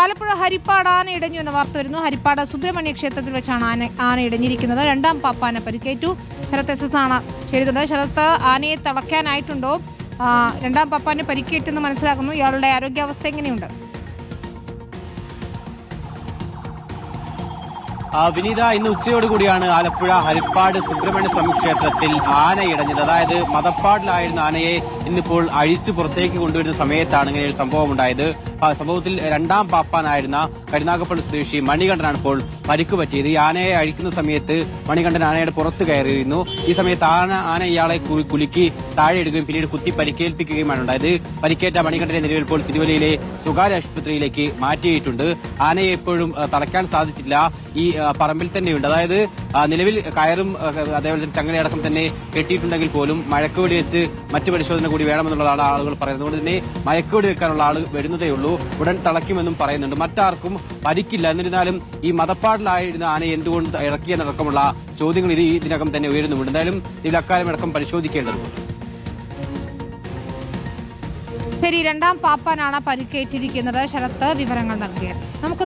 ആലപ്പുഴ ഹരിപ്പാട് ആന ഇടഞ്ഞു എന്ന വാർത്ത വരുന്നു. ഹരിപ്പാട് സുബ്രഹ്മണ്യ ക്ഷേത്രത്തിൽ വെച്ചാണ് ആന ആന ഇടഞ്ഞിരിക്കുന്നത്. രണ്ടാം പാപ്പാന പരിക്കേറ്റു. ശരത് എസ് എസ് ആണ് ചെയ്തത്. ശരത്ത് ആനയെ തളയ്ക്കാനായിട്ടുണ്ടോ? രണ്ടാം പാപ്പാന് പരിക്കേറ്റെന്ന് മനസ്സിലാക്കുന്നു. ഇയാളുടെ ആരോഗ്യാവസ്ഥ എങ്ങനെയുണ്ട്? വിനീത ഇന്ന് ഉച്ചയോടുകൂടിയാണ് ആലപ്പുഴ ഹരിപ്പാട് സുബ്രഹ്മണ്യ സ്വാമി ക്ഷേത്രത്തിൽ ആന ഇടഞ്ഞത്. അതായത് മതപ്പാടിലായിരുന്ന ആനയെ ഇന്നിപ്പോൾ അഴിച്ചു പുറത്തേക്ക് കൊണ്ടുവരുന്ന സമയത്താണ് ഇങ്ങനെ ഒരു സംഭവം ഉണ്ടായത് സംഭവത്തിൽ രണ്ടാം പാപ്പാനായിരുന്ന കരുനാഗപ്പള്ളി സ്വദേശി മണികണ്ഠനാണ് ഇപ്പോൾ പരിക്ക് പറ്റിയത് ഈ ആനയെ അഴിക്കുന്ന സമയത്ത് മണികണ്ഠൻ ആനയുടെ പുറത്ത് കയറിയിരുന്നു. ഈ സമയത്ത് ആന ആന ഇയാളെ കുലുക്കി താഴെ ഇടുകയും പിന്നീട് കുത്തി പരിക്കേൽപ്പിക്കുകയുമാണ് ഉണ്ടായത്. പരിക്കേറ്റ മണികണ്ഠനെ നിലവിൽ ഇപ്പോൾ തിരുവല്ലയിലെ സ്വകാര്യ ആശുപത്രിയിലേക്ക് മാറ്റിയിട്ടുണ്ട്. ആനയെ എപ്പോഴും തടയ്ക്കാൻ സാധിച്ചില്ല. ഈ പറമ്പിൽ തന്നെയുണ്ട്. അതായത് നിലവിൽ കയറും അതേപോലെ തന്നെ ചങ്ങലയടക്കം തന്നെ കെട്ടിയിട്ടുണ്ടെങ്കിൽ പോലും മഴക്കുവെടി വെച്ച് മറ്റു പരിശോധന കൂടി വേണമെന്നുള്ളതാണ് ആളുകൾ പറയുന്നത്. അതുകൊണ്ട് തന്നെ മയക്കുവെടി വെക്കാനുള്ള ആൾ വരുന്നതേ ഉള്ളൂ. ഉടൻ തളയ്ക്കുമെന്നും പറയുന്നുണ്ട്. മറ്റാർക്കും പരിക്കില്ല. എന്നിരുന്നാലും ഈ മതപ്പാടിലായിരുന്ന ആനയെ എന്തുകൊണ്ട് ഇറക്കിയെന്നടക്കമുള്ള ചോദ്യങ്ങൾ ഇത് ഇതിനകം തന്നെ ഉയരുന്നുണ്ട് എന്തായാലും ഇതിൽ അക്കാര്യം അടക്കം പരിശോധിക്കേണ്ടതുണ്ട്. ശരി രണ്ടാം പാപ്പാനാണ് പരിക്കേറ്റിരിക്കുന്നത്. ശരത്ത് വിവരങ്ങൾ നൽകിയത്. നമുക്ക്